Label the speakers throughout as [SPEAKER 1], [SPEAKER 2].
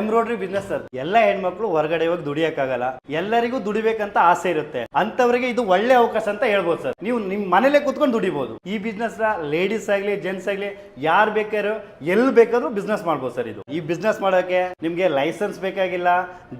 [SPEAKER 1] Embroidery business sir. ಎಲ್ಲ ಹೆಣ್ಮಕ್ಳು ಹೊರಗಡೆ ಹೋಗಿ ದುಡಿಯಕ್ಕಾಗಲ್ಲ. ಎಲ್ಲರಿಗೂ ದುಡಿಬೇಕಂತ ಆಸೆ ಇರುತ್ತೆ. ಅಂತವರಿಗೆ ಇದು ಒಳ್ಳೆ ಅವಕಾಶ ಅಂತ ಹೇಳ್ಬೋದು ಸರ್. ನೀವು ನಿಮ್ ಮನೇಲೆ ಕುತ್ಕೊಂಡು ದುಡಿಬಹುದು ಈ ಬಿಸ್ನೆಸ್ ಲೇಡೀಸ್ ಆಗ್ಲಿ ಜೆಂಟ್ಸ್ ಆಗ್ಲಿ, ಯಾರು ಬೇಕಾದ್ರೂ ಎಲ್ಲಿ ಬೇಕಾದ್ರೂ ಬಿಸ್ನೆಸ್ ಮಾಡ್ಬೋದು ಸರ್ ಇದು. ಈ ಬಿಸ್ನೆಸ್ ಮಾಡೋಕೆ ನಿಮ್ಗೆ ಲೈಸೆನ್ಸ್ ಬೇಕಾಗಿಲ್ಲ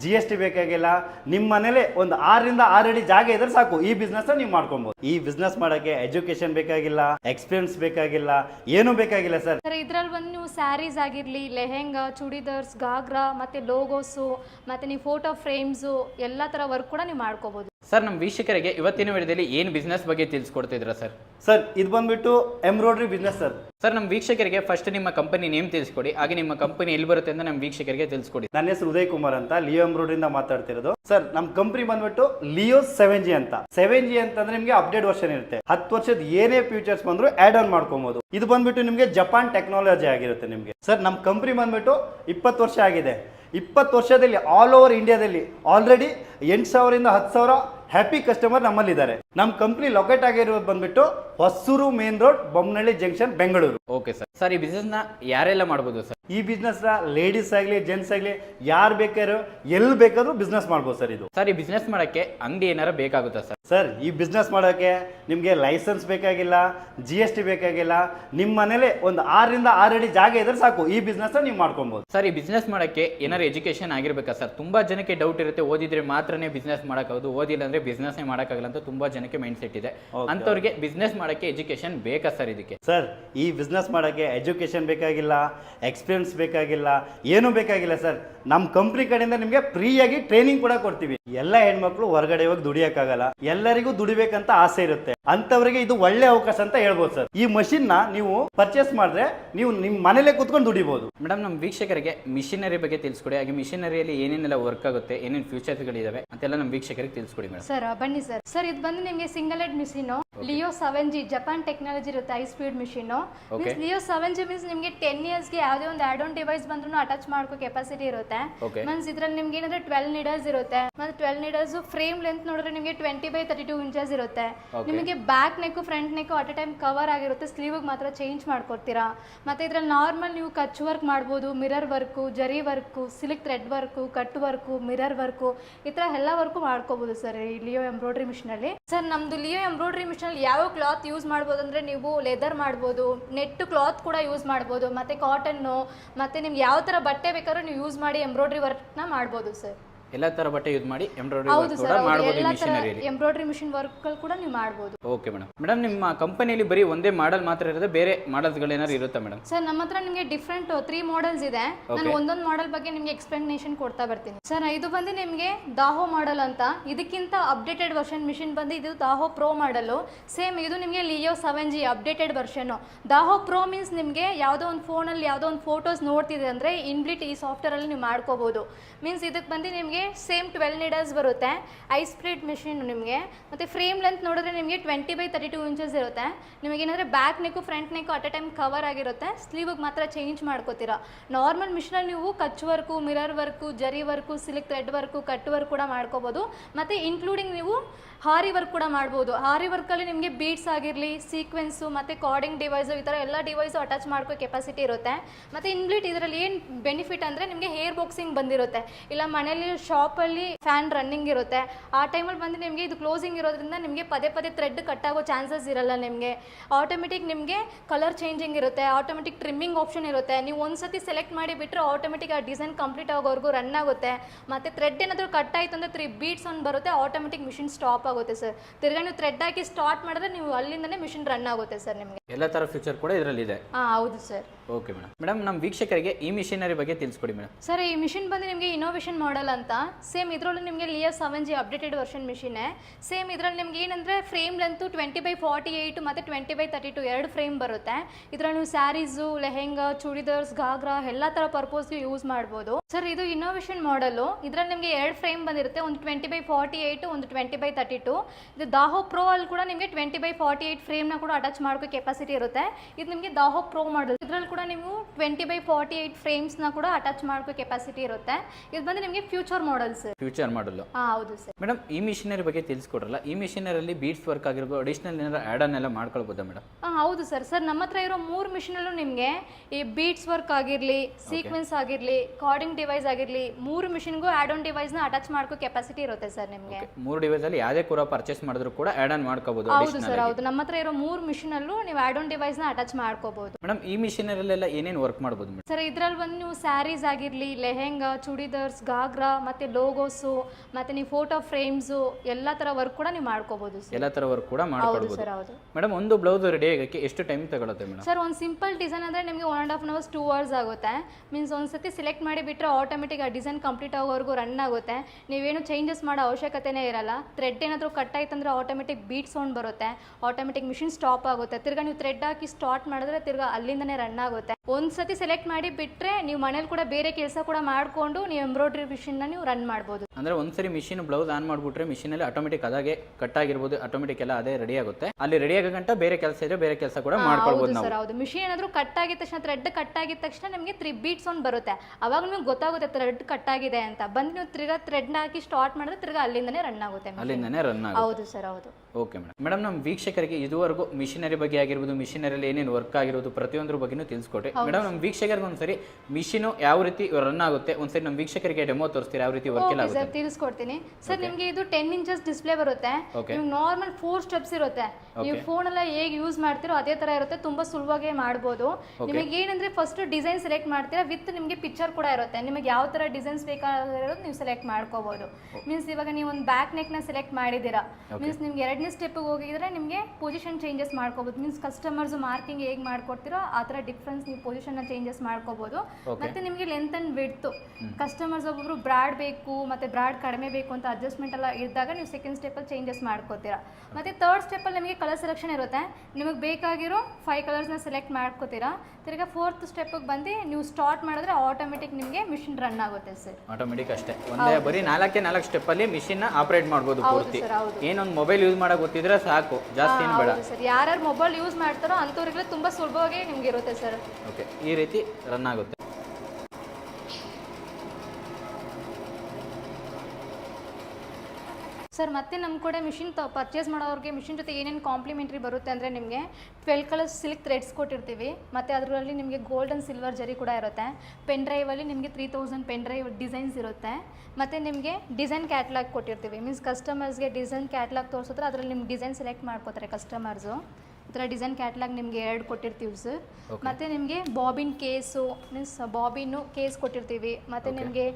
[SPEAKER 1] ಜಿ ಎಸ್ ಟಿ ಬೇಕಾಗಿಲ್ಲ, ನಿಮ್ಮ ಮನೇಲೆ ಒಂದು ಆರರಿಂದ ಆರು ಅಡಿ ಜಾಗ ಇದ್ರೆ ಸಾಕು. ಈ ಬಿಸ್ನೆಸ್ ನೀವು ಮಾಡ್ಕೊಬಹುದು ಈ ಬಿಸ್ನೆಸ್ ಮಾಡೋಕೆ ಎಜುಕೇಶನ್ ಬೇಕಾಗಿಲ್ಲ ಎಕ್ಸ್ಪೀರಿಯನ್ಸ್ ಬೇಕಾಗಿಲ್ಲ, ಏನು ಬೇಕಾಗಿಲ್ಲ ಸರ್.
[SPEAKER 2] ಇದ್ರಲ್ಲಿ ಬಂದು ನೀವು ಸ್ಯಾರೀಸ್ ಆಗಿರ್ಲಿ, ಲೆಹೆಂಗಾ, ಚೂಡಿದಾರ್ಸ್ ಗಾಗ್ರಾ ಮತ್ತು ಲೋಗೋಸು ಮತ್ತು ನೀವು ಫೋಟೋ ಫ್ರೇಮ್ಸು ಎಲ್ಲ ಥರ ವರ್ಕ್ ಕೂಡ ನೀವು ಮಾಡ್ಕೋಬೋದು.
[SPEAKER 3] ಸರ್ ನಮ್ಮ ವೀಕ್ಷಕರಿಗೆ ಇವತ್ತಿನ ವಿಡಿಯೋದಲ್ಲಿ ಏನು ಬಿಸ್ನೆಸ್ ಬಗ್ಗೆ ತಿಳಿಸ್ಕೊಡ್ತಿದ್ರಾ ಸರ್?
[SPEAKER 1] ಸರ್ ಇದು ಬಂದ್ಬಿಟ್ಟು ಎಂಬ್ರಾಯ್ಡ್ರಿ ಬಿಸ್ನೆಸ್ ಸರ್.
[SPEAKER 3] ಸರ್ ನಮ್ಮ ವೀಕ್ಷಕರಿಗೆ ಫಸ್ಟ್ ನಿಮ್ಮ ಕಂಪನಿ ನೇಮ್ ತಿಳಿಸ್ಕೊಡಿ. ಹಾಗೆ ನಿಮ್ಮ ಕಂಪನಿ ಎಲ್ಲಿ ಬರುತ್ತೆ ಅಂತ ನಮ್ಮ ವೀಕ್ಷಕರಿಗೆ ತಿಳಿಸ್ಕೊಡಿ.
[SPEAKER 1] ನನ್ನ ಹೆಸರು ಉದಯ್ ಕುಮಾರ್ ಅಂತ ಲಿಯೋ ಎಂಬ್ರಾಯ್ಡ್ರಿಂದ ಮಾತಾಡ್ತಿರೋದು. ಸರ್ ನಮ್ಮ ಕಂಪನಿ ಬಂದ್ಬಿಟ್ಟು ಲಿಯೋ ಸೆವೆನ್ ಜಿ ಅಂತ. ಸೆವೆನ್ ಜಿ ಅಂತಂದ್ರೆ ನಿಮಗೆ ಅಪ್ಡೇಟ್ ವರ್ಷನ್ ಇರುತ್ತೆ. ಹತ್ತು ವರ್ಷದ ಏನೇ ಫ್ಯೂಚರ್ಸ್ ಬಂದ್ರು ಆಡ್ ಆನ್ ಮಾಡ್ಕೊಬಹುದು ಇದು ಬಂದ್ಬಿಟ್ಟು ನಿಮಗೆ ಜಪಾನ್ ಟೆಕ್ನಾಲಜಿ ಆಗಿರುತ್ತೆ ನಿಮಗೆ. ಸರ್ ನಮ್ಮ ಕಂಪನಿ ಬಂದ್ಬಿಟ್ಟು ಇಪ್ಪತ್ತು ವರ್ಷ ಆಗಿದೆ. ಇಪ್ಪತ್ತು ವರ್ಷದಲ್ಲಿ ಆಲ್ ಓವರ್ ಇಂಡಿಯಾದಲ್ಲಿ ಆಲ್ರೆಡಿ ಎಂಟು ಸಾವಿರದಿಂದ ಹತ್ತು ಸಾವಿರ ಹ್ಯಾಪಿ ಕಸ್ಟಮರ್ ನಮ್ಮಲ್ಲಿದ್ದಾರೆ. ನಮ್ಮ ಕಂಪ್ನಿ ಲೊಕೇಟ್ ಆಗಿರೋದು ಬಂದ್ಬಿಟ್ಟು Hosur main road Bommanahalli junction Bengaluru.
[SPEAKER 3] Okay sir sir ಈ ಬಿಸ್ನೆಸ್ನ ಯಾರೆಲ್ಲ ಮಾಡ್ಬೋದು ಸರ್
[SPEAKER 1] ಈ ಬಿಸ್ನೆಸ್ ಲೇಡೀಸ್ ಆಗಲಿ ಜೆಂಟ್ಸ್ ಆಗಲಿ ಯಾರು ಬೇಕಾದ್ರೂ ಎಲ್ಲಿ ಬೇಕಾದ್ರೂ ಬಿಸ್ನೆಸ್ ಮಾಡ್ಬೋದು ಸರ್ ಇದು.
[SPEAKER 3] ಸರ್ ಈ ಬಿಸ್ನೆಸ್ ಮಾಡೋಕ್ಕೆ ಅಂಗಡಿ ಏನಾರು ಬೇಕಾಗುತ್ತಾ ಸರ್
[SPEAKER 1] ಸರ್ ಈ ಬಿಸ್ನೆಸ್ ಮಾಡೋಕ್ಕೆ ನಿಮಗೆ ಲೈಸೆನ್ಸ್ ಬೇಕಾಗಿಲ್ಲ ಜಿ ಎಸ್ ಟಿ ಬೇಕಾಗಿಲ್ಲ ನಿಮ್ಮ ಮನೇಲೆ ಒಂದು ಆರರಿಂದ ಆರು ಅಡಿ ಜಾಗ ಇದ್ರೆ ಸಾಕು. ಈ ಬಿಸ್ನೆಸ್ನ ನೀವು ಮಾಡ್ಕೊಬೋದು.
[SPEAKER 3] ಸರ್ ಈ ಬಿಸ್ನೆಸ್ ಮಾಡೋಕ್ಕೆ ಏನಾರು ಎಜುಕೇಷನ್ ಆಗಿರ್ಬೇಕಾ ಸರ್? ತುಂಬ ಜನಕ್ಕೆ ಡೌಟ್ ಇರುತ್ತೆ. ಓದಿದ್ರೆ ಮಾತ್ರನೇ ಬಿಸ್ನೆಸ್ ಮಾಡೋಕ್ಕಾಗೋದು ಓದಿಲ್ಲ ಅಂದರೆ ಬಿಸ್ನೆಸ್ನೇ ಮಾಡೋಕ್ಕಾಗಲ್ಲ ಅಂತ ತುಂಬ ಜನಕ್ಕೆ ಮೈಂಡ್ ಸೆಟ್ ಇದೆ.
[SPEAKER 1] Okay.
[SPEAKER 3] ಅಂಥವ್ರಿಗೆ ಬಿಸ್ನೆಸ್ ಮಾಡೋಕ್ಕೆ ಎಜುಕೇಷನ್ ಬೇಕಾ ಸರ್ ಇದಕ್ಕೆ?
[SPEAKER 1] ಸರ್ ಈ ಬಿಸ್ನೆಸ್ ಮಾಡೋಕ್ಕೆ ಎಜುಕೇಷನ್ ಬೇಕಾಗಿಲ್ಲ ಎಕ್ಸ್ಪೀರಿಯನ್ಸ್ ಬೇಕಾಗಿಲ್ಲ ಏನೂ ಬೇಕಾಗಿಲ್ಲ ಸರ್. ನಮ್ಮ ಕಂಪ್ನಿ ಕಡೆಯಿಂದ ನಿಮಗೆ ಫ್ರೀಯಾಗಿ ಟ್ರೈನಿಂಗ್ ಕೂಡ ಕೊಡ್ತೀವಿ. ಎಲ್ಲ ಹೆಣ್ಮಕ್ಳು ಹೊರಗಡೆ ಹೋಗಿ ದುಡಿಯಕ್ಕಾಗಲ್ಲ ಎಲ್ಲರಿಗೂ ದುಡಿಬೇಕಂತ ಆಸೆ ಇರುತ್ತೆ. ಅಂತವರಿಗೆ ಇದು ಒಳ್ಳೆ ಅವಕಾಶ ಅಂತ ಹೇಳ್ಬೋದು ಸರ್. ಈ ಮಷಿನ್ನ ನೀವು ಪರ್ಚೇಸ್ ಮಾಡಿದ್ರೆ ನೀವು ನಿಮ್ಮ ಮನೇಲೆ ಕುತ್ಕೊಂಡು ದುಡಿಬಹುದು
[SPEAKER 3] ಮೇಡಮ್ ನಮ್ಮ ವೀಕ್ಷಕರಿಗೆ ಮಿಷಿನರಿ ಬಗ್ಗೆ ತಿಳಿಸ್ಕೊಡಿ. ಹಾಗೆ ಮಿಷಿನರಿಯಲ್ಲಿ ಏನೇನೆಲ್ಲ ವರ್ಕ್ ಆಗುತ್ತೆ ಏನೇನು ಫ್ಯೂಚರ್ಸ್ಗಳಿದಾವೆ ಅಂತೆಲ್ಲ ನಮ್ಮ ವೀಕ್ಷಕರಿಗೆ ತಿಳಿಸ್ಕೊಡಿ ಮೇಡಮ್.
[SPEAKER 2] ಸರ್ ಬನ್ನಿ ಸರ್. ಸರ್ ಇದು ಬಂದು ನಿಮಗೆ single head machine Leo seven G Japan technology ಇರುತ್ತೆ high speed machine. Means Leo seven G means ನಿಮಗೆ ಟೆನ್ ಇಯರ್ಸ್ಗೆ ಯಾವುದೇ ಒಂದು ಆಡ್ ಆನ್ ಡಿವೈಸ್ ಬಂದ್ರೂ ಅಟ್ಯಾಚ್ ಮಾಡ್ಕೋ ಕೆಪಾಸಿಟಿ ಇರುತ್ತೆ. ಮೀನ್ಸ್ ಇದ್ರಲ್ಲಿ ನಿಮ್ಗೆ ಏನಂದ್ರೆ ಟ್ವೆಲ್ ನೀಡರ್ಸ್ ಇರುತ್ತೆ. ಮತ್ತೆ ಟ್ವೆಲ್ ನೀಡರ್ಸ್ ಫ್ರೇಮ್ ಲೆಂತ್ ನೋಡಿದ್ರೆ ನಿಮಗೆ twenty by thirty two inches ಇರುತ್ತೆ.
[SPEAKER 3] Okay.
[SPEAKER 2] Back neck front neck at a time cover ಆಗಿರುತ್ತೆ. ಸ್ಲೀವಿಗೆ ಮಾತ್ರ ಚೇಂಜ್ ಮಾಡ್ಕೊಡ್ತೀರಾ? ಮತ್ತೆ ಇದರಲ್ಲಿ ನಾರ್ಮಲ್ ನೀವು ಕಚ್ ವರ್ಕ್ ಮಾಡ್ಬೋದು mirror work zari work silk thread work cut work mirror work ಈ ಥರ ಎಲ್ಲ ವರ್ಕು ಮಾಡ್ಕೋಬೋದು ಸರ್ ಈ ಲಿಯೋ ಎಂಬ್ರಾಯ್ಡ್ರಿ ಮಿಷಿನಲ್ಲಿ ಸರ್ ನಮ್ದು ಲಿಯೋ ಎಂಬ್ರಾಯ್ಡ್ರಿ ಮಿಷಿನಲ್ಲಿ ಯಾವ ಕ್ಲಾತ್ ಯೂಸ್ ಮಾಡ್ಬೋದು ಅಂದ್ರೆ ನೀವು ಲೆದರ್ ಮಾಡ್ಬೋದು ನೆಟ್ ಕ್ಲಾತ್ ಕೂಡ ಯೂಸ್ ಮಾಡ್ಬೋದು, ಮತ್ತೆ ಕಾಟನ್ನು ಮತ್ತೆ ನಿಮ್ಗೆ ಯಾವ ಥರ ಬಟ್ಟೆ ಬೇಕಾದ್ರೂ ನೀವು ಯೂಸ್ ಮಾಡಿ ಎಂಬ್ರಾಯ್ಡ್ರಿ ವರ್ಕ್ನ ಮಾಡ್ಬೋದು ಸರ್
[SPEAKER 3] ಎಲ್ಲ ತರ ಬಟ್ಟೆ ಯೂಸ್ ಮಾಡಿ ಎಂಬ್ರಾಯ್ಡ್ರಿ
[SPEAKER 2] ಹೌದು
[SPEAKER 3] ವರ್ಕ್
[SPEAKER 2] ಸರ್
[SPEAKER 3] ಕೂಡ
[SPEAKER 2] ಹೌದು.
[SPEAKER 3] ಮಾಡ್ಬೋದು
[SPEAKER 2] ಎಲ್ಲ ಥರ
[SPEAKER 3] ಮಿಷಿನರಿಯಲ್ಲಿ
[SPEAKER 2] ಎಂಬ್ರಾಯ್ಡ್ರಿ ಮಿಷಿನ್ ವರ್ಕ್ಗಳು ಕೂಡ ನೀವು ಮಾಡ್ಬೋದು.
[SPEAKER 3] ಓಕೆ ಮೇಡಮ್ ಮೇಡಮ್ ನಿಮ್ಮ ಕಂಪನಿಯಲ್ಲಿ ಬರೀ ಒಂದೇ ಮಾಡೆಲ್ ಮಾತ್ರ ಇರೋದು? ಬೇರೆ ಮಾಡಲ್ಸ್ಗಳು ಏನಾದ್ರು ಇರುತ್ತಾ ಮೇಡಮ್
[SPEAKER 2] ಸರ್ ನಮ್ಮ ಹತ್ರ ನಿಮಗೆ ಡಿಫ್ರೆಂಟ್ ತ್ರೀ ಮಾಡೆಲ್ಸ್ ಇದೆ. ನಾನು ಒಂದೊಂದು ಮಾಡೆಲ್ ಬಗ್ಗೆ ನಿಮಗೆ ಎಕ್ಸ್ಪ್ಲನೇಷನ್ ಕೊಡ್ತಾ ಬರ್ತೀನಿ. ಸರ್ ಇದು ಬಂದು ನಿಮಗೆ ದಾಹೋ ಮಾಡೆಲ್ ಅಂತ. ಇದಕ್ಕಿಂತ ಅಪ್ಡೇಟೆಡ್ ವರ್ಷನ್ ಮಿಷಿನ್ ಬಂದು ಇದು ದಾಹೋ ಪ್ರೋ ಮಾಡಲು ಸೇಮ್ ಇದು ನಿಮಗೆ Leo seven G updated version Dahao pro means ನಿಮಗೆ ಯಾವುದೋ ಒಂದು ಫೋನಲ್ಲಿ ಯಾವುದೋ ಒಂದು ಫೋಟೋಸ್ ನೋಡ್ತಿದೆ ಅಂದರೆ ಇನ್ಬಿಟ್ ಈ ಸಾಫ್ಟ್ವೇರಲ್ಲಿ ನೀವು ಮಾಡ್ಕೋಬೋದು. ಮೀನ್ಸ್ ಇದಕ್ಕೆ ಬಂದು ನಿಮಗೆ ಸೇಮ್ ಟ್ವೆಲ್ ನೀಡರ್ಸ್ ಬರುತ್ತೆ. ಐ ಸ್ಪ್ಲಿಟ್ ಮಿಷಿನ್ ನಿಮಗೆ. ಮತ್ತು ಫ್ರೇಮ್ ಲೆಂತ್ ನೋಡಿದ್ರೆ ನಿಮಗೆ twenty by thirty two inches ಇರುತ್ತೆ. ನಿಮಗೆ ಏನಾದರೆ back neck front neck at a time cover ಆಗಿರುತ್ತೆ. ಸ್ಲೀವಿಗೆ ಮಾತ್ರ ಚೇಂಜ್ ಮಾಡ್ಕೋತೀರಾ. ನಾರ್ಮಲ್ ಮಿಷಿನಲ್ಲಿ ನೀವು Kutch work mirror work zari work silk thread work cut work ಕೂಡ ಮಾಡ್ಕೋಬೋದು. ಮತ್ತು ಇನ್ಕ್ಲೂಡಿಂಗ್ ನೀವು ಹಾರಿ ವರ್ಕ್ ಕೂಡ ಮಾಡ್ಬೋದು. ಹಾರಿ ವರ್ಕಲ್ಲಿ ನಿಮಗೆ ಬೀಡ್ಸ್ ಆಗಿರಲಿ ಸೀಕ್ವೆನ್ಸು ಮತ್ತು ಕಾರ್ಡಿಂಗ್ ಡಿವೈಸು ಈ ಥರ ಎಲ್ಲ ಡಿವೈಸು ಅಟ್ಯಾಚ್ ಮಾಡ್ಕೋ ಕೆಪಾಸಿಟಿ ಇರುತ್ತೆ. ಮತ್ತು ಇನ್ಬ್ಲಿಟ್ ಇದರಲ್ಲಿ ಏನು ಬೆನಿಫಿಟ್ ಅಂದರೆ ನಿಮಗೆ ಹೇರ್ ಬಾಕ್ಸಿಂಗ್ ಬಂದಿರುತ್ತೆ. ಇಲ್ಲ ಮನೇಲಿ ಶಾಪಲ್ಲಿ ಫ್ಯಾನ್ ರನ್ನಿಂಗ್ ಇರುತ್ತೆ. ಆ ಟೈಮಲ್ಲಿ ಬಂದು ನಿಮಗೆ ಇದು ಕ್ಲೋಸಿಂಗ್ ಇರೋದ್ರಿಂದ ನಿಮಗೆ ಪದೇ ಪದೇ ಥ್ರೆಡ್ ಕಟ್ ಆಗೋ ಚಾನ್ಸಸ್ ಇರಲ್ಲ ನಿಮಗೆ. ಆಟೋಮೆಟಿಕ್ ನಿಮಗೆ ಕಲರ್ ಚೇಂಜಿಂಗ್ ಇರುತ್ತೆ ಆಟೋಮೆಟಿಕ್ ಟ್ರಿಮ್ಮಿಂಗ್ ಆಪ್ಷನ್ ಇರುತ್ತೆ. ನೀವು ಒಂದ್ಸತಿ ಸೆಲೆಕ್ಟ್ ಮಾಡಿ ಬಿಟ್ಟರೆ ಆಟೋಮೆಟಿಕ್ ಆ ಡಿಸೈನ್ ಕಂಪ್ಲೀಟ್ ಆಗೋವರೆಗೂ ರನ್ ಆಗುತ್ತೆ. ಮತ್ತು ಥ್ರೆಡ್ ಏನಾದರೂ ಕಟ್ ಆಯಿತು ಅಂದರೆ ತ್ರೀ ಬೀಟ್ಸ್ ಒಂದು ಬರುತ್ತೆ ಆಟೋಮೆಟಿಕ್ ಮಿಷಿನ್ ಸ್ಟಾಪ್ ಆಗುತ್ತೆ ಸರ್ ತಿರ್ಗಾ ನೀವು ಥ್ರೆಡ್ ಹಾಕಿ ಸ್ಟಾರ್ಟ್ ಮಾಡಿದ್ರೆ ನೀವು ಅಲ್ಲಿಂದನೇ ಮಿಷಿನ್ ರನ್ ಆಗುತ್ತೆ ಸರ್ ನಿಮಗೆ.
[SPEAKER 3] ಎಲ್ಲ ಥರ ಫೀಚರ್ ಕೂಡ ಇದರಲ್ಲಿದೆ
[SPEAKER 2] ಹಾಂ ಹೌದು ಸರ್
[SPEAKER 3] ಓಕೆ ಮೇಡಮ್ ಮೇಡಮ್ ನಮ್ಮ ವೀಕ್ಷಕರಿಗೆ ಈ ಮಿಷಿನರಿ ಬಗ್ಗೆ ತಿಳಿಸ್ಕೊಡಿ ಮೇಡಮ್
[SPEAKER 2] ಸರ್ ಈ ಮಿಷಿನ್ ಬಂದು ನಿಮಗೆ ಇನೋವೇಷನ್ ಮಾಡಲ್ ಅಂತ ಸೇಮ್ ಇದರಲ್ಲೂ ನಿಮಗೆ ಲಿಯರ್ ಸೆವೆನ್ ಜಿ ಅಪ್ಡೇಟೆಡ್ ವರ್ಷನ್ ಮಿಷಿನೇ ಸೇಮ್ ಇದರಲ್ಲಿ ನಿಮ್ಗೆ ಏನಂದರೆ frame length twenty by forty eight ಮತ್ತು ಟ್ವೆಂಟಿ ಬೈ ತರ್ಟಿ ಟು ಎರಡು ಫ್ರೇಮ್ ಬರುತ್ತೆ. ಇದರಲ್ಲಿ ನೀವು ಸ್ಯಾರೀಸು ಲೆಹೆಂಗಾ ಚೂಡಿದರ್ಸ್ ಗಾಗ್ರಾ ಎಲ್ಲ ಥರ ಪರ್ಪೋಸ್ಗೆ ಯೂಸ್ ಮಾಡ್ಬೋದು. ಸರ್ ಇದು ಇನ್ನೋವೇಷನ್ ಮಾಡಲು ಇದರಲ್ಲಿ ನಿಮಗೆ ಎರಡು ಫ್ರೇಮ್ ಬಂದಿರುತ್ತೆ. ಒಂದು ಟ್ವೆಂಟಿ ಬೈ ಫಾರ್ಟಿ ಏಯ್ಟ್ ಒಂದು ಟ್ವೆಂಟಿ ಬೈ ತರ್ಟಿ ಟು ಇದು ದಾಹೋ ಪ್ರೋ ಅಲ್ಲಿ ಕೂಡ ನಿಮಗೆ ಟ್ವೆಂಟಿ ಬೈ ಫಾರ್ಟಿ ಏಯ್ಟ್ ಫ್ರೇಮ್ನ ಕೂಡ ಅಟ್ಯಾಚ್ ಮಾಡ್ಕೋ ಕೆಪಾಸಿಟಿ ಇರುತ್ತೆ. ಇದು ನಿಮಗೆ ದಾಹೋ ಪ್ರೋ ಮಾಡಲ್ ಇದರಲ್ಲಿ ಕೂಡ ನೀವು ಟ್ವೆಂಟಿ ಬೈ ಫಾರ್ಟಿ ಏಯ್ಟ್ ಫ್ರೇಮ್ಸ್ನ ಕೂಡ ಅಟ್ಯಾಚ್ ಮಾಡ್ಕೋ ಕೆಪಾಸಿಟಿ ಇರುತ್ತೆ. ಇದು ಬಂದು ನಿಮಗೆ ಫ್ಯೂಚರ್ ಮಾಡಲ್ ಸರ್
[SPEAKER 3] ಫ್ಯೂಚರ್ ಮಾಡಲು
[SPEAKER 2] ಹಾ ಹೌದು ಸರ್
[SPEAKER 3] ಮೇಡಮ್ ಈ ಮಿಷಿನರಿ ಬಗ್ಗೆ ತಿಳಿಸ್ಕೊಡ್ರಲ್ಲ ಈ ಮಿಷಿನರಲ್ಲಿ ಬೀಡ್ಸ್ ವರ್ಕ್ ಆಗಿರ್ಬೋದು ಅಡಿಷನಲ್ ಏನಾದ್ರು ಆ್ಯಡ್ ಆನ್ ಎಲ್ಲ ಮಾಡ್ಕೊಳ್ಬೋದಾ ಮೇಡಮ್
[SPEAKER 2] ಹಾ ಹೌದು ಸರ್ ಸರ್ ನಮ್ಮ ಹತ್ರ ಇರೋ ಮೂರು ಮಿಷಿನಲ್ಲೂ ನಿಮಗೆ ಈ ಬೀಟ್ಸ್ ವರ್ಕ್ ಆಗಿರಲಿ ಸೀಕ್ವೆನ್ಸ್ ಆಗಿರಲಿ ಕಾರ್ಡಿಂಗ್ ಡಿವೈಸ್ ಆಗಿರಲಿ ಮೂರು ಮಿಷಿನ್ಗೂ ಆ್ಯಡ್ ಆನ್ ಡಿವೈಸ್ನ ಅಟ್ಯಾಚ್ ಮಾಡ್ಕೋ ಕೆಪಾಸಿಟಿ ಇರುತ್ತೆ ಸರ್ ನಿಮಗೆ.
[SPEAKER 3] ಮೂರು ಡಿವೈಸ್ ಅಲ್ಲಿ ಯಾವುದೇ ಕೂಡ ಪರ್ಚೇಸ್ ಮಾಡಿದ್ರು ಕೂಡ ಆ್ಯಡ್ ಆನ್ ಮಾಡ್ಕೋಬಹುದು
[SPEAKER 2] ಹೌದು ಸರ್ ಹೌದು. ನಮ್ಮ ಹತ್ರ ಇರೋ ಮೂರು ಮಿಷಿನಲ್ಲೂ ನೀವು ಆ್ಯಡ್ ಆನ್ ಡಿವೈಸ್ನ ಅಟ್ಯಾಚ್ ಮಾಡ್ಕೋಬಹುದು
[SPEAKER 3] ಮೇಡಮ್ ಈ ಮಿಷಿನರಲ್ಲೆಲ್ಲ ಏನೇನು ವರ್ಕ್ ಮಾಡ್ಬೋದು ಮೇಡಮ್
[SPEAKER 2] ಸರ್ ಇದ್ರಲ್ಲಿ ಬಂದು ನೀವು ಸ್ಯಾರೀಸ್ ಆಗಿರಲಿ ಲೆಹೆಂಗಾ ಚೂಡಿದಾರ್ಸ್ ಗಾಗ್ರಾ ಮತ್ತೆ ಲೋಗೋಸು ಮತ್ತೆ ನೀವು ಫೋಟೋ ಫ್ರೇಮ್ಸು ಎಲ್ಲ ಥರ ವರ್ಕ್ ಕೂಡ ನೀವು ಮಾಡ್ಕೋಬಹುದು ಸರ್
[SPEAKER 3] ಎಲ್ಲ ಥರ ವರ್ಕ್ ಕೂಡ ಮಾಡ್ಕೊಳ್ಬೋದು
[SPEAKER 2] ಸರ್ ಹೌದು.
[SPEAKER 3] ಮೇಡಮ್ ಒಂದು ಬ್ಲೌಸ್ ರೆಡಿ ಆಗಕ್ಕೆ ಎಷ್ಟು ಟೈಮ್ ತಗೊಳ್ಳುತ್ತೆ ಮೇಡಮ್
[SPEAKER 2] ಸರ್ ಒಂದು ಸಿಂಪಲ್ ಡಿಸೈನ್ ಅಂದರೆ ನಿಮಗೆ one and half hours two hours ಆಗುತ್ತೆ. ಮೀನ್ಸ್ ಒಂದು ಸತಿ ಸೆಲೆಕ್ಟ್ ಮಾಡಿ ಬಿಟ್ಟರೆ ಆಟೋಮೆಟಿಕ್ ಆ ಡಿಸೈನ್ ಕಂಪ್ಲೀಟ್ ಆಗೋವರೆಗೂ ರನ್ ಆಗುತ್ತೆ. ನೀವೇನು ಚೇಂಜಸ್ ಮಾಡೋ ಅವಶ್ಯಕತೆನೇ ಇರಲ್ಲ. ಥ್ರೆಡ್ ಏನಾದರೂ ಕಟ್ ಆಯ್ತಂದ್ರೆ ಆಟೋಮೆಟಿಕ್ ಬೀಟ್ ಸೌಂಡ್ ಬರುತ್ತೆ. ಆಟೋಮೆಟಿಕ್ ಮಿಷಿನ್ ಸ್ಟಾಪ್ ಆಗುತ್ತೆ. ತಿರ್ಗಾ ನೀವು ಥ್ರೆಡ್ ಹಾಕಿ ಸ್ಟಾರ್ಟ್ ಮಾಡಿದ್ರೆ ತಿರ್ಗಾ ಅಲ್ಲಿಂದನೇ ರನ್ ಆಗುತ್ತೆ. ಒಂದು ಸತಿ ಸೆಲೆಕ್ಟ್ ಮಾಡಿ ಬಿಟ್ಟರೆ ನೀವು ಮನೇಲಿ ಕೂಡ ಬೇರೆ ಕೆಲಸ ಕೂಡ ಮಾಡಿಕೊಂಡು ನೀವು ಎಂಬ್ರಾಯ್ಡ್ರಿ ಮಿಷಿನ್ನ ನೀವು ರನ್ ಮಾಡ್ಬೋದು.
[SPEAKER 3] ಅಂದ್ರೆ ಒಂದ್ಸರಿ ಮಿಷಿನ್ ಬ್ಲೌಸ್ ಆನ್ ಮಾಡ್ಬಿಟ್ರೆ ಮಿಷಿನ್ ಅಲ್ಲಿ ಆಟೋಮೆಟಿಕ್ ಅದಾಗೆ ಕಟ್ ಆಗಿರ್ಬೋದು ಆಟೋಮೆಟಿಕ್ ಎಲ್ಲ ಅದೇ ರೆಡಿ ಆಗುತ್ತೆ. ಅಲ್ಲಿ ರೆಡಿ ಆಗೋ ಗಂಟ ಬೇರೆ ಕೆಲಸ ಇದ್ರೆ ಬೇರೆ ಕೆಲಸ ಕೂಡ ಮಾಡ್ಕೊಳ್ಬೋದು ನಾವು.
[SPEAKER 2] ಸರ್ ಹೌದು. ಮಿಷಿನ್ ಏನಾದರೂ ಕಟ್ ಆಗಿದ ತಕ್ಷಣ ಥ್ರೆಡ್ ಕಟ್ ಆಗಿದ ತಕ್ಷಣ ನಿಮಗೆ ತ್ರೀ ಬೀಟ್ಸ್ ಒಂದು ಬರುತ್ತೆ. ಅವಾಗ ನಿಮ್ಗೆ ಗೊತ್ತಾಗುತ್ತೆ ಥ್ರೆಡ್ ಕಟ್ ಆಗಿದೆ ಅಂತ. ಬಂದು ನೀವು ತಿರ್ಗಾ ಥ್ರೆಡ್ನ ಹಾಕಿ ಸ್ಟಾರ್ಟ್ ಮಾಡಿದ್ರೆ ತಿರ್ಗಾ ಅಲ್ಲಿಂದನೇ ರನ್ ಆಗುತ್ತೆ.
[SPEAKER 3] ಅಲ್ಲಿಂದನೇ ರನ್ ಆಗುತ್ತೆ.
[SPEAKER 2] ಹೌದು ಸರ್ ಹೌದು.
[SPEAKER 3] ಓಕೆ ಮೇಡಮ್ ಮೇಡಮ್ ನಮ್ಮ ವೀಕ್ಷಕರಿಗೆ ಇದುವರೆಗೂ ಮಿಷಿನರಿ ಬಗ್ಗೆ ಆಗಿರ್ಬೋದು ಮಿಷಿನರಿಯಲ್ಲಿ ಏನೇನು ವರ್ಕ್ ಆಗಿರೋದು ಪ್ರತಿಯೊಂದ್ರ ಬಗ್ಗೆನೂ ತಿಳಿಸ್ಕೊಟ್ರಿ ಮೇಡಮ್ ನಮ್ಮ ವೀಕ್ಷಕರಿಗೆ ಒಂದ್ಸರಿ ಮಿಷಿನ್ ಯಾವ ರೀತಿ ರನ್ ಆಗುತ್ತೆ? ಒಂದ್ಸರಿ ನಮ್ಮ ವೀಕ್ಷಕರಿಗೆ ಡೆಮೋ ತೋರಿಸ್ತೀರಾ? ಯಾವ ರೀತಿ ವರ್ಕ್ ಎಲ್ಲ
[SPEAKER 2] ಓಕೆ
[SPEAKER 3] ಆಗುತ್ತೆ?
[SPEAKER 2] ಸರ್ ತಿಳಿಸ್ಕೊಡ್ತೀನಿ. ಸರ್ ನಿಮ್ಗೆ ಇದು ಟೆನ್ ಇಂಚಸ್ ಡಿಸ್ಪ್ಲೇ ಬರುತ್ತೆ.
[SPEAKER 3] ನೀವು
[SPEAKER 2] ನಿಮ್ಗೆ ನಾರ್ಮಲ್ ಫೋರ್ ಸ್ಟೆಪ್ಸ್ ಇರುತ್ತೆ. ನೀವು ಫೋನ್ ಎಲ್ಲ ಹೇಗೆ ಯೂಸ್ ಮಾಡ್ತೀರೋ ಅದೇ ತರ ಇರುತ್ತೆ. ತುಂಬಾ ಸುಲಭವಾಗಿ ಮಾಡ್ಬೋದು. ನಿಮಗೆ ಏನಂದ್ರೆ ಫಸ್ಟ್ ಡಿಸೈನ್ ಸೆಲೆಕ್ಟ್ ಮಾಡ್ತೀರಾ? ವಿತ್ ನಿಮಗೆ ಪಿಕ್ಚರ್ ಕೂಡ ಇರುತ್ತೆ. ನಿಮಗೆ ಯಾವ ತರ ಡಿಸೈನ್ಸ್ ಬೇಕಾಗಿರೋದು ನೀವು ಸೆಲೆಕ್ಟ್ ಮಾಡ್ಕೋಬಹುದು ಮೀನ್ಸ್ ಇವಾಗ ನೀವು ಒಂದು ಬ್ಯಾಕ್ ನೆಕ್ನ ಸೆಲೆಕ್ಟ್ ಮಾಡಿದ್ದೀರಾ. ಮೀನ್ಸ್ ನಿಮ್ಗೆ ಎರಡನೇ ಸ್ಟೆಪ್ ಹೋಗಿದ್ರೆ ನಿಮಗೆ ಪೊಸಿಷನ್ ಚೇಂಜಸ್ ಮಾಡ್ಕೋಬಹುದು ಮೀನ್ಸ್ ಕಸ್ಟಮರ್ಸ್ ಮಾರ್ಕಿಂಗ್ ಹೇಗೆ ಮಾಡ್ಕೊಡ್ತೀರೋ ಆ ತರ ಡಿಫ್ರೆನ್ಸ್ ನೀವು ಪೊಸಿಷನ್ ಚೇಂಜಸ್ ಮಾಡ್ಕೋಬಹುದು ಮತ್ತೆ ನಿಮಗೆ ಲೆಂತ್ ಅಂಡ್ ವಿಡ್ತು ಕಸ್ಟಮರ್ಸ್ ಒಬ್ಬೊಬ್ರು ಬ್ರಾಡ್ ಬೇಕು ಮತ್ತೆ ಬ್ರಾಡ್ ಕಡಿಮೆ ಬೇಕು ಅಂತ ಅಡ್ಜಸ್ಟ್ಮೆಂಟ್ ಎಲ್ಲ ಇದ್ದಾಗ ನೀವು ಸೆಕೆಂಡ್ ಸ್ಟೆಪ್ಪಲ್ಲಿ ಚೇಂಜಸ್ ಮಾಡ್ಕೋತೀರಾ. ಮತ್ತೆ ತರ್ಡ್ ಸ್ಟೆಪ್ಪಲ್ಲಿ ನಿಮಗೆ ಕಲರ್ ಸೆಲೆಕ್ಷನ್ ಇರುತ್ತೆ. ನಿಮಗೆ ಬೇಕಾಗಿರೋ ಫೈವ್ ಕಲರ್ಸ್ನ ಸೆಲೆಕ್ಟ್ ಮಾಡ್ಕೋತೀರಾ. ತಿರ್ಗಾ ಫೋರ್ತ್ ಸ್ಟೆಪ್ ಬಂದು ನೀವು ಸ್ಟಾರ್ಟ್ ಮಾಡಿದ್ರೆ ಆಟೋಮೆಟಿಕ್ ನಿಮಗೆ ಮಿಷಿನ್ ರನ್ ಆಗುತ್ತೆ ಸರ್.
[SPEAKER 3] ಆಟೋಮೆಟಿಕ್ ಅಷ್ಟೇ. ಒಂದೇ ಬರೀ ನಾಲ್ಕೇ ನಾಲ್ಕು ಸ್ಟೆಪ್ ಅಲ್ಲಿ ಮಿಷಿನ್ ಆಪರೇಟ್ ಮಾಡಬಹುದು
[SPEAKER 2] ಹೌದು
[SPEAKER 3] ಪೂರ್ತಿ. ಏನೊಂದು ಮೊಬೈಲ್ ಯೂಸ್ ಮಾಡಕ್ ಗೊತ್ತಿದ್ರೆ ಸಾಕು. ಜಾಸ್ತಿ ಏನು ಬೇಡ.
[SPEAKER 2] ಸರ್. ಯಾರ್ಯಾರು ಮೊಬೈಲ್ ಯೂಸ್ ಮಾಡ್ತಾರೋ ಅಂಥವ್ರಿಗೆಲ್ಲ ತುಂಬಾ ಸುಲಭವಾಗಿ ನಿಮ್ಗೆ ಇರುತ್ತೆ ಸರ್.
[SPEAKER 3] ಓಕೆ, ಈ ರೀತಿ ರನ್ ಆಗುತ್ತೆ.
[SPEAKER 2] ಸರ್ ಮತ್ತೆ ನಮ್ಮ ಕಡೆ ಮಿಷಿನ್ ತ ಪರ್ಚೇಸ್ ಮಾಡೋರಿಗೆ ಮಿಷಿನ್ ಜೊತೆ ಏನೇನು ಕಾಂಪ್ಲಿಮೆಂಟ್ರಿ ಬರುತ್ತೆ ಅಂದರೆ ನಿಮಗೆ ಟ್ವೆಲ್ ಕಲರ್ಸ್ ಸಿಲ್ಕ್ ಥ್ರೆಡ್ಸ್ ಕೊಟ್ಟಿರ್ತೀವಿ. ಮತ್ತು ಅದರಲ್ಲಿ ನಿಮಗೆ ಗೋಲ್ಡ್ ಆ್ಯಂಡ್ ಸಿಲ್ವರ್ ಜರಿ ಕೂಡ ಇರುತ್ತೆ. ಪೆನ್ ಡ್ರೈವಲ್ಲಿ ನಿಮಗೆ three thousand pen drive designs ಇರುತ್ತೆ. ಮತ್ತು ನಿಮಗೆ ಡಿಸೈನ್ ಕ್ಯಾಟ್ಲಾಗ್ ಕೊಟ್ಟಿರ್ತೀವಿ. ಮೀನ್ಸ್ ಕಸ್ಟಮರ್ಸ್ಗೆ ಡಿಸೈನ್ ಕ್ಯಾಟ್ಲಾಗ್ ತೋರಿಸಿದ್ರೆ ಅದರಲ್ಲಿ ನಿಮ್ಗೆ ಡಿಸೈನ್ ಸೆಲೆಕ್ಟ್ ಮಾಡ್ಕೋತಾರೆ ಕಸ್ಟಮರ್ಸು ಥರ ಡಿಸೈನ್ ಕ್ಯಾಟ್ಲಾಗ್ ನಿಮಗೆ ಎರಡು ಕೊಟ್ಟಿರ್ತೀವಿ ಸರ್. ಮತ್ತು ನಿಮಗೆ bobbin case means bobbin case ಕೊಟ್ಟಿರ್ತೀವಿ. ಮತ್ತು ನಿಮಗೆ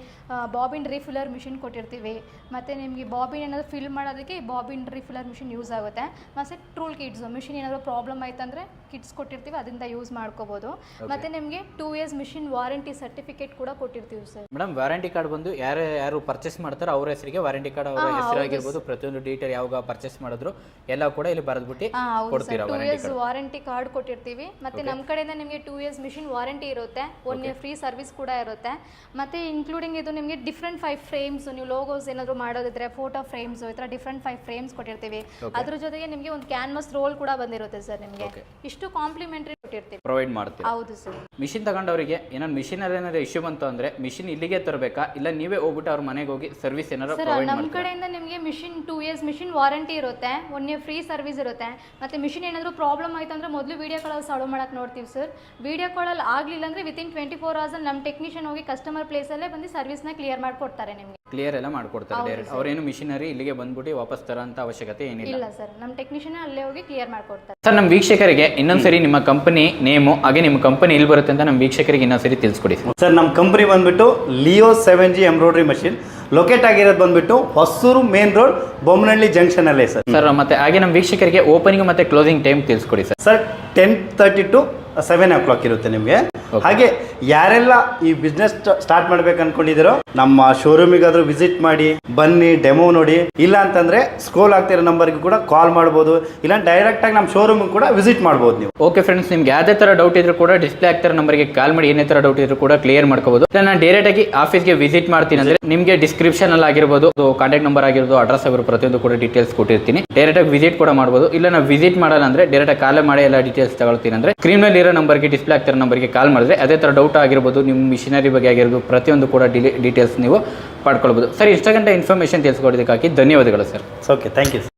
[SPEAKER 2] ಬಾಬಿನ್ ರೀಫಿಲ್ಲರ್ ಮಿಷಿನ್ ಕೊಟ್ಟಿರ್ತೀವಿ. ಮತ್ತು ನಿಮಗೆ ಬಾಬಿನ್ ಏನಾದರೂ ಫಿಲ್ ಮಾಡೋದಕ್ಕೆ ಬಾಬಿನ್ ರೀಫಿಲ್ಲರ್ ಮಿಷಿನ್ ಯೂಸ್ ಆಗುತ್ತೆ. ಮತ್ತು ಟ್ರೂಲ್ ಕಿಟ್ಸು ಮಿಷಿನ್ ಏನಾದರೂ ಪ್ರಾಬ್ಲಮ್ ಆಯ್ತಂದರೆ ಕಿಟ್ಸ್ ಕೊಟ್ಟಿರ್ತೀವಿ ಅದರಿಂದ ಯೂಸ್ ಮಾಡ್ಕೋಬೋದು. ಮತ್ತು ನಿಮಗೆ two years machine warranty certificate ಕೂಡ ಕೊಟ್ಟಿರ್ತೀವಿ ಸರ್.
[SPEAKER 3] ಮೇಡಮ್ ವಾರಂಟಿ ಕಾರ್ಡ್ ಬಂದು ಯಾರು ಯಾರು ಪರ್ಚೇಸ್ ಮಾಡ್ತಾರೋ ಅವ್ರ ಹೆಸರಿಗೆ ವಾರಂಟಿ ಕಾರ್ಡ್ ಅವರ ಹೆಸರಾಗಿರ್ಬೋದು ಪ್ರತಿಯೊಂದು ಡೀಟೇಲ್ ಯಾವಾಗ ಪರ್ಚೇಸ್ ಮಾಡಿದ್ರು ಎಲ್ಲ ಕೂಡ ಇಲ್ಲಿ ಬರೆದ್ಬಿಟ್ಟು ಕೊಡ್ತೀರಾ
[SPEAKER 2] ಇಯರ್ಸ್ ವಾರಂಟಿ ಕಾರ್ಡ್ ಕೊಟ್ಟಿರ್ತೀವಿ. ಮತ್ತೆ ನಮ್ಮ ಕಡೆಯಿಂದ ನಿಮಗೆ ಟೂ ಇಯರ್ಸ್ ಮಿಷಿನ್ ವಾರಂಟಿ ಇರುತ್ತೆ. ಒನ್ ಇಯರ್ ಫ್ರೀ ಸರ್ವಿಸ್ ಕೂಡ ಇರುತ್ತೆ. ಮತ್ತೆ ಇನ್ಕ್ಲೂಡಿಂಗ್ ಇದು ನಿಮಗೆ ಡಿಫ್ರೆಂಟ್ ಫೈವ್ ಫ್ರೇಮ್ಸ್ ನೀವು ಲೋಗೋಸ್ ಏನಾದರೂ ಮಾಡೋದಿದ್ರೆ ಫೋಟೋ ಫ್ರೇಮ್ಸ್ ಈ ಥರ ಡಿಫ್ರೆಂಟ್ ಫೈವ್ ಫ್ರೇಮ್ಸ್ ಕೊಟ್ಟಿರ್ತೀವಿ. ಅದ್ರ ಜೊತೆಗೆ ನಿಮಗೆ ಒಂದು ಕ್ಯಾನ್ವಸ್ ರೋಲ್ ಕೂಡ ಬಂದಿರುತ್ತೆ ಸರ್ ನಿಮಗೆ. ಇಷ್ಟು ಕಾಂಪ್ಲಿಮೆಂಟ್ರಿ ಕೊಟ್ಟಿರ್ತೀವಿ
[SPEAKER 3] ಪ್ರೊವೈಡ್ ಮಾಡ್ತೀವಿ
[SPEAKER 2] ಹೌದು ಸರ್.
[SPEAKER 3] ಮಿಷಿನ್ ತಗೊಂಡವರಿಗೆ ಏನಾದ್ರು ಮಿಷಿನ್ ಏನಾದ್ರು ಇಶ್ಯೂ ಬಂತು ಅಂದ್ರೆ ಮಿಷಿನ್ ಇಲ್ಲಿಗೆ ತರಬೇಕಾ? ಇಲ್ಲ ನೀವೇ ಹೋಗ್ಬಿಟ್ಟು ಅವ್ರ ಮನೆಗೆ ಹೋಗಿ ಸರ್ವಿಸ್ ಏನಾದ್ರು
[SPEAKER 2] ಸರ್
[SPEAKER 3] ಪ್ರೊವೈಡ್
[SPEAKER 2] ನಮ್ಮ
[SPEAKER 3] ಮಾಡ್ತೀರಾ?
[SPEAKER 2] ಕಡೆಯಿಂದ ನಿಮಗೆ machine two years machine warranty ಇರುತ್ತೆ. ಒನ್ ಇಯರ್ ಫ್ರೀ ಸರ್ವಿಸ್ ಇರುತ್ತೆ. ಮತ್ತೆ ಮಿಷಿನ್ ಏನಾದ್ರು ಪ್ರಾಬ್ಲಮ್ ಆಯ್ತು ಅಂದ್ರೆ ಮೊದಲು ವೀಡಿಯೋ ಕಾಲಲ್ಲಿ ಸಾಲ್ವ್ ಮಾಡಕ್ ನೋಡ್ತೀವಿ ಸರ್. ವೀಡಿಯೋ ಕಾಲಲ್ಲಿ ಆಗಲಿಲ್ಲ ಅಂದ್ರೆ ವಿತಿನ್ ಟ್ವೆಂಟಿ ಫೋರ್ ಅವರ್ಸ್ ನಮ್ಮ ಟೆಕ್ನಿಷಿಯನ್ ಹೋಗಿ ಕಸ್ಟಮರ್ ಪ್ಲೇಸಲ್ಲೇ ಬಂದು ಸರ್ವಿಸ್ನ ಕ್ಲಿಯರ್ ಮಾಡಿಕೊಡ್ತಾರೆ ನಿಮಗೆ.
[SPEAKER 3] ಕ್ಲಿಯರ್ ಎಲ್ಲ ಮಾಡ್ಕೊಡ್ತಾರೆ. ಡೈರೆಕ್ಟ್ ಅವ್ರೇನು ಮಿಷಿನರಿ ಇಲ್ಲಿಗೆ ಬಂದ್ಬಿಟ್ಟು ವಾಪಸ್ ತರೋಂಥ ಅವಶ್ಯಕತೆ ಏನಿಲ್ಲ.
[SPEAKER 2] ಇಲ್ಲ ಸರ್ ನಮ್ಮ ಟೆಕ್ನಿಷಿಯನ್ ಅಲ್ಲೇ ಹೋಗಿ ಕ್ಲಿಯರ್ ಮಾಡ್ಕೊಡ್ತಾರೆ.
[SPEAKER 3] ಸರ್ ನಮ್ಮ ವೀಕ್ಷಕರಿಗೆ ಇನ್ನೊಂದ್ಸರಿ ನಿಮ್ಮ ಕಂಪನಿ ನೇಮು ಹಾಗೆ ನಿಮ್ಮ ಕಂಪನಿ ಇಲ್ಲಿ ಬರುತ್ತೆ ಅಂತ ನಮ್ಮ ವೀಕ್ಷಕರಿಗೆ ಇನ್ನೊಂದ್ಸರಿ ತಿಳಿಸ್ಕೊಡಿ ಸರ್.
[SPEAKER 1] ಸರ್ ನಮ್ಮ ಕಂಪನಿ ಬಂದ್ಬಿಟ್ಟು Leo seven G embroidery machine locate ಆಗಿರೋದು ಬಂದ್ಬಿಟ್ಟು Hosur main road Bommanahalli junction ಅಲ್ಲೇ ಸರ್.
[SPEAKER 3] ಸರ್ ಮತ್ತೆ ಹಾಗೆ ನಮ್ಮ ವೀಕ್ಷಕರಿಗೆ ಓಪನಿಂಗ್ ಮತ್ತೆ ಕ್ಲೋಸಿಂಗ್ ಟೈಮ್ ತಿಳಿಸ್ಕೊಡಿ sir.
[SPEAKER 1] Sir ten thirty to seven o'clock ಇರುತ್ತೆ ನಿಮಗೆ. ಹಾಗೆ ಯಾರೆಲ್ಲ ಈ ಬಿಸ್ನೆಸ್ ಸ್ಟಾರ್ಟ್ ಮಾಡ್ಬೇಕು ಅನ್ಕೊಂಡಿದ್ದೀರೋ ನಮ್ಮ ಶೋರೂಮಿಗಾದ್ರೂ ವಿಸಿಟ್ ಮಾಡಿ ಬನ್ನಿ ಡೆಮೋ ನೋಡಿ. ಇಲ್ಲ ಅಂತಂದ್ರೆ ಸ್ಕ್ರೋಲ್ ಆಗ್ತಿರೋ ನಂಬರ್ಗೆ ಕೂಡ ಕಾಲ್ ಮಾಡ್ಬೋದು. ಇಲ್ಲ ಡೈರೆಕ್ಟ್ ಆಗಿ ನಮ್ಮ ಶೋರೂಮ್ ಕೂಡ ವಿಸಿಟ್ ಮಾಡ್ಬೋದು ನೀವು.
[SPEAKER 3] ಓಕೆ ಫ್ರೆಂಡ್ಸ್ ನಿಮ್ಗೆ ಯಾವುದೇ ತರ ಡೌಟ್ ಇದ್ರೂ ಕೂಡ ಡಿಸ್ಪ್ಲೇ ಆಗ್ತಿರೋ ನಂಬರ್ಗೆ ಕಾಲ್ ಮಾಡಿ ಏನೇ ತರ ಡೌಟ್ ಇದ್ರೂ ಕೂಡ ಕ್ಲಿಯರ್ ಮಾಡ್ಕೋಬಹುದು ನಾನು ಡೈರೆಕ್ಟ್ ಆಗಿ ಆಫೀಸ್ಗೆ ವಿಸಿಟ್ ಮಾಡ್ತೀನಿ ಅಂದ್ರೆ ನಿಮಗೆ ಡಿಸ್ಕ್ರಿಪ್ಷನ್ ಅಲ್ಲಿ ಆಗಿರ್ಬೋದು ಕಾಂಟ್ಯಾಕ್ಟ್ ನಂಬರ್ ಆಗಿರ್ಬೋದು ಅಡ್ರೆಸ್ ಆಗಿರೋ ಪ್ರತಿಯೊಂದು ಕೂಡ ಡೀಟೇಲ್ಸ್ ಕೊಟ್ಟಿರ್ತೀನಿ. ಡೈರೆಕ್ಟ್ ಆಗಿ ವಿಸಿಟ್ ಕೂಡ ಮಾಡ್ಬೋದು. ಇಲ್ಲ ನಾವು ವಿಸಿಟ್ ಮಾಡಲ್ಲ ಅಂದ್ರೆ ಡೈರೆಕ್ಟ್ ಆಗಿ ಕಾಲ್ ಮಾಡಿ ಎಲ್ಲ ಡೀಟೇಲ್ಸ್ ತಗೊಳ್ತೀನಿ ಅಂದ್ರೆ ಸ್ಕ್ರೀನ್ ಮೇಲೆ ಇರೋ ನಂಬರ್ಗೆ ಡಿಸ್ಪ್ಲೇ ಆಗ್ತಿರೋ ನಂಬರ್ಗೆ ಕಾಲ್ ಮಾಡಿದ್ರೆ ಅದೇ ಥರ ಡೌಟ್ ಆಗಿರ್ಬೋದು, ನಿಮ್ಮ ಮಿಷಿನರಿ ಬಗ್ಗೆ ಆಗಿರ್ಬೋದು, ಪ್ರತಿಯೊಂದು ಕೂಡ ಡೀಟೇಲ್ಸ್ ನೀವು ಪಡ್ಕೊಳ್ಬೋದು. ಸರ್ ಇಷ್ಟ ಗಂಟೆ ಇನ್ಫಾರ್ಮೇಷನ್ ತಿಳಿಸ್ಕೊಡೋದಕ್ಕಾಗಿ ಧನ್ಯವಾದಗಳು ಸರ್
[SPEAKER 1] ಓಕೆ ಥ್ಯಾಂಕ್ ಯು